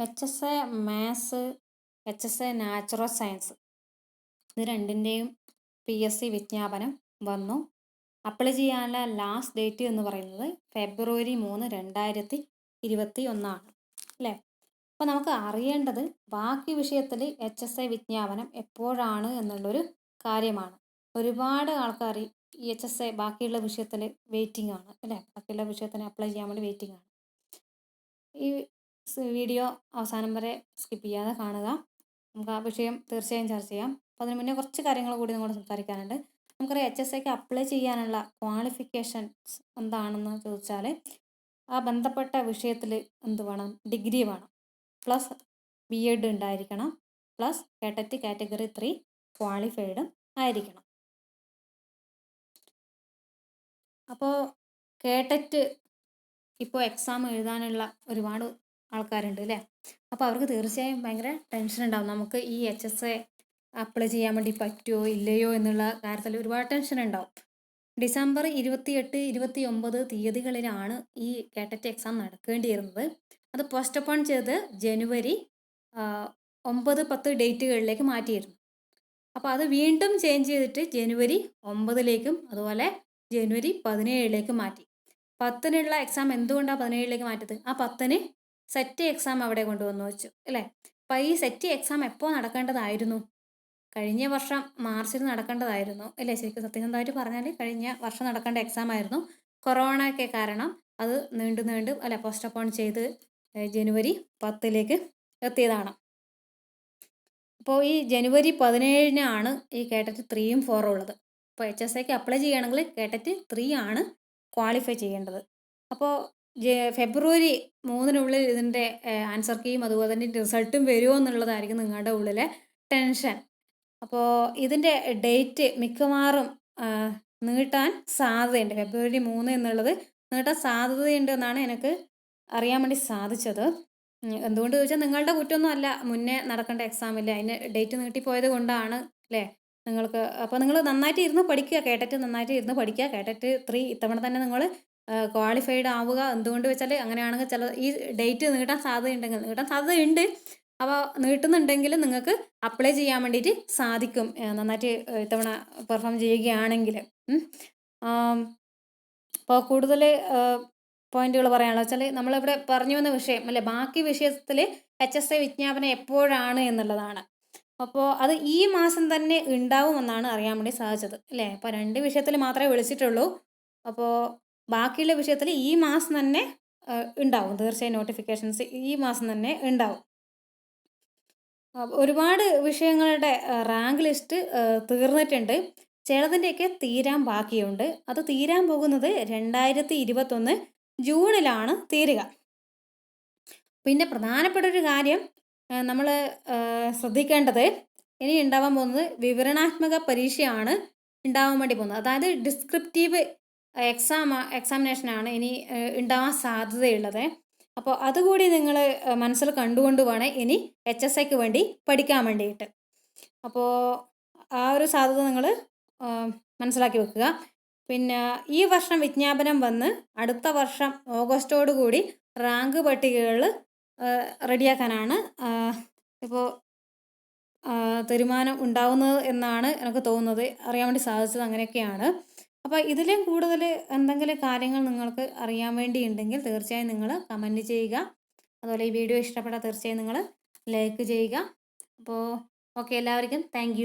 H S A maths H S A natural science ഇത് രണ്ടിന്റെയും P S C വിജ്ഞാപനം വന്നു. അപ്ലൈ ചെയ്യാനുള്ള ലാസ്റ്റ് ഡേറ്റ് എന്ന് പറയുന്നത് ഫെബ്രുവരി മൂന്ന് രണ്ടായിരത്തി ഇരുപത്തി ഒന്നാണ് അല്ലേ? അപ്പോൾ നമുക്ക് അറിയേണ്ടത് ബാക്കി വിഷയത്തിൽ എച്ച് എസ് എ വിജ്ഞാപനം എപ്പോഴാണ് എന്നുള്ളൊരു കാര്യമാണ്. ഒരുപാട് ആൾക്കാർ ഈ എച്ച് എസ് എ ബാക്കിയുള്ള വിഷയത്തിൽ വെയിറ്റിംഗ് ആണ്. അല്ലേ? ബാക്കിയുള്ള വിഷയത്തിന് അപ്ലൈ ചെയ്യാൻ വേണ്ടി വെയിറ്റിംഗ് ആണ്. ഈ വീഡിയോ അവസാനം വരെ സ്കിപ്പ് ചെയ്യാതെ കാണുക. നമുക്ക് ആ വിഷയം തീർച്ചയായും ചർച്ച ചെയ്യാം. അപ്പോൾ അതിന് മുന്നേ കുറച്ച് കാര്യങ്ങൾ കൂടി നിങ്ങളോട് സംസാരിക്കാനുണ്ട്. നമുക്കറിയാം എച്ച് എസ് ഐക്ക് അപ്ലൈ ചെയ്യാനുള്ള ക്വാളിഫിക്കേഷൻസ് എന്താണെന്ന് ചോദിച്ചാൽ ആ ബന്ധപ്പെട്ട വിഷയത്തിൽ എന്ത് വേണം? ഡിഗ്രി വേണം. പ്ലസ് ബി എഡ് ഉണ്ടായിരിക്കണം. പ്ലസ് കേട്ടറ്റ് കാറ്റഗറി ത്രീ ക്വാളിഫൈഡും ആയിരിക്കണം. അപ്പോൾ കേട്ടറ്റ് ഇപ്പോൾ എക്സാം എഴുതാനുള്ള ഒരുപാട് ആൾക്കാരുണ്ട് അല്ലേ അപ്പോൾ അവർക്ക് തീർച്ചയായും ഭയങ്കര ടെൻഷൻ ഉണ്ടാവും. നമുക്ക് ഈ എച്ച് എസ് എ അപ്ലൈ ചെയ്യാൻ വേണ്ടി പറ്റുമോ ഇല്ലയോ എന്നുള്ള കാര്യത്തിൽ ഒരുപാട് ടെൻഷൻ ഉണ്ടാവും. ഡിസംബർ ഇരുപത്തിയെട്ട് ഇരുപത്തി ഒമ്പത് തീയതികളിലാണ് ഈ കേട്ടറ്റ് എക്സാം നടക്കേണ്ടിയിരുന്നത്. അത് പോസ്റ്റ്പോൺ ചെയ്ത് ജനുവരി ഒമ്പത് പത്ത് ഡേറ്റുകളിലേക്ക് മാറ്റിയിരുന്നു. അപ്പോൾ അത് വീണ്ടും ചേഞ്ച് ചെയ്തിട്ട് ജനുവരി ഒമ്പതിലേക്കും അതുപോലെ ജനുവരി പതിനേഴിലേക്കും മാറ്റി. പത്തിനുള്ള എക്സാം എന്തുകൊണ്ടാണ് പതിനേഴിലേക്ക് മാറ്റിയത്? ആ പത്തിന് സെറ്റ് എക്സാം അവിടെ കൊണ്ടുവന്നു വെച്ചു അല്ലേ? അപ്പം ഈ സെറ്റ് എക്സാം എപ്പോൾ നടക്കേണ്ടതായിരുന്നു? കഴിഞ്ഞ വർഷം മാർച്ചിൽ നടക്കേണ്ടതായിരുന്നു അല്ലേ? ശരിക്കും സത്യസന്ധമായിട്ട് പറഞ്ഞാൽ കഴിഞ്ഞ വർഷം നടക്കേണ്ട എക്സാം ആയിരുന്നു. കൊറോണയൊക്കെ കാരണം അത് നീണ്ടു നീണ്ടു അല്ല പോസ്റ്റ്പോൺ ചെയ്ത് ജനുവരി പത്തിലേക്ക് എത്തിയതാണ്. അപ്പോൾ ഈ ജനുവരി പതിനേഴിനാണ് ഈ കേട്ടറ്റ് ത്രീയും ഫോറും ഉള്ളത്. അപ്പോൾ എച്ച് എസ് ഐക്ക് അപ്ലൈ ചെയ്യുകയാണെങ്കിൽ കേട്ടറ്റ് ത്രീ ആണ് ക്വാളിഫൈ ചെയ്യേണ്ടത്. അപ്പോൾ ഫെബ്രുവരി മൂന്നിനുള്ളിൽ ഇതിന്റെ ആൻസർ കീയും അതുപോലെ തന്നെ റിസൾട്ടും വരുമോ എന്നുള്ളതായിരിക്കും നിങ്ങളുടെ ഉള്ളിലെ ടെൻഷൻ അപ്പോൾ ഇതിന്റെ ഡേറ്റ് മിക്കവാറും നീട്ടാൻ സാധ്യതയുണ്ട്. ഫെബ്രുവരി മൂന്ന് എന്നുള്ളത് നീട്ടാൻ സാധ്യതയുണ്ട് എന്നാണ് എനിക്ക് അറിയാൻ വേണ്ടി സാധിച്ചത്. എന്തുകൊണ്ട് ചോദിച്ചാൽ നിങ്ങളുടെ കുറ്റമൊന്നും അല്ല. മുന്നേ നടക്കേണ്ട എക്സാമില്ല അതിന് ഡേറ്റ് നീട്ടിപ്പോയത് കൊണ്ടാണ് അല്ലേ നിങ്ങൾക്ക് അപ്പോൾ നിങ്ങൾ നന്നായിട്ട് ഇരുന്ന് പഠിക്കുക കേട്ടിട്ട് നന്നായിട്ട് ഇരുന്ന് പഠിക്കുക കേട്ടിട്ട് ത്രീ ഇത്തവണ തന്നെ നിങ്ങൾ ക്വാളിഫൈഡ് ആവുക എന്തുകൊണ്ട് വെച്ചാൽ അങ്ങനെയാണെങ്കിൽ ചില ഈ ഡേറ്റ് നീട്ടാൻ സാധ്യതയുണ്ടെങ്കിൽ നീട്ടാൻ സാധ്യതയുണ്ട്. അപ്പോൾ നീട്ടുന്നുണ്ടെങ്കിൽ നിങ്ങൾക്ക് അപ്ലൈ ചെയ്യാൻ വേണ്ടിയിട്ട് സാധിക്കും. നന്നായിട്ട് ഇത്തവണ പെർഫോം ചെയ്യുകയാണെങ്കിൽ. അപ്പോൾ കൂടുതൽ പോയിന്റുകൾ പറയാനുള്ളത് വെച്ചാൽ നമ്മളിവിടെ പറഞ്ഞു വന്ന വിഷയം അല്ലെ? ബാക്കി വിഷയത്തിൽ എച്ച് എസ് ഐ വിജ്ഞാപനം എപ്പോഴാണ് എന്നുള്ളതാണ്. അപ്പോൾ അത് ഈ മാസം തന്നെ ഉണ്ടാവുമെന്നാണ് അറിയാൻ വേണ്ടി സാധിച്ചത് അല്ലേ? അപ്പോൾ രണ്ട് വിഷയത്തിൽ മാത്രമേ വിളിച്ചിട്ടുള്ളൂ. അപ്പോൾ ബാക്കിയുള്ള വിഷയത്തിൽ ഈ മാസം തന്നെ ഉണ്ടാവും. തീർച്ചയായും നോട്ടിഫിക്കേഷൻസ് ഈ മാസം തന്നെ ഉണ്ടാവും. ഒരുപാട് വിഷയങ്ങളുടെ റാങ്ക് ലിസ്റ്റ് തീർന്നിട്ടുണ്ട്. ചിലതിന്റെയൊക്കെ തീരാൻ ബാക്കിയുണ്ട്. അത് തീരാൻ പോകുന്നത് രണ്ടായിരത്തി ഇരുപത്തൊന്ന് ജൂണിലാണ് തീരുക. പിന്നെ പ്രധാനപ്പെട്ട ഒരു കാര്യം നമ്മൾ ശ്രദ്ധിക്കേണ്ടത് ഇനി ഉണ്ടാവാൻ പോകുന്നത് വിവരണാത്മക പരീക്ഷയാണ് ഉണ്ടാവാൻ വേണ്ടി പോകുന്നത്. അതായത് ഡിസ്ക്രിപ്റ്റീവ് എക്സാം എക്സാമിനേഷനാണ് ഇനി ഉണ്ടാവാൻ സാധ്യതയുള്ളത്. അപ്പോൾ അതുകൂടി നിങ്ങൾ മനസ്സിൽ കണ്ടുകൊണ്ട് വേണം ഇനി എച്ച് എസ് ഐക്ക് വേണ്ടി പഠിക്കാൻ വേണ്ടിയിട്ട്. അപ്പോൾ ആ ഒരു സാധ്യത നിങ്ങൾ മനസ്സിലാക്കി വെക്കുക. പിന്നെ ഈ വർഷം വിജ്ഞാപനം വന്ന് അടുത്ത വർഷം ഓഗസ്റ്റോട് കൂടി റാങ്ക് പട്ടികകൾ റെഡിയാക്കാനാണ് ഇപ്പോൾ തീരുമാനം ഉണ്ടാവുന്നത് എന്നാണ് എനിക്ക് തോന്നുന്നത്. അറിയാൻ വേണ്ടി സാധിച്ചത് അങ്ങനെയൊക്കെയാണ്. അപ്പോൾ ഇതിലും കൂടുതൽ എന്തെങ്കിലും കാര്യങ്ങൾ നിങ്ങൾക്ക് അറിയാൻ വേണ്ടി ഉണ്ടെങ്കിൽ തീർച്ചയായും നിങ്ങൾ കമന്റ് ചെയ്യുക. അതുപോലെ ഈ വീഡിയോ ഇഷ്ടപ്പെട്ടാൽ തീർച്ചയായും നിങ്ങൾ ലൈക്ക് ചെയ്യുക. അപ്പോൾ ഓക്കെ എല്ലാവർക്കും താങ്ക്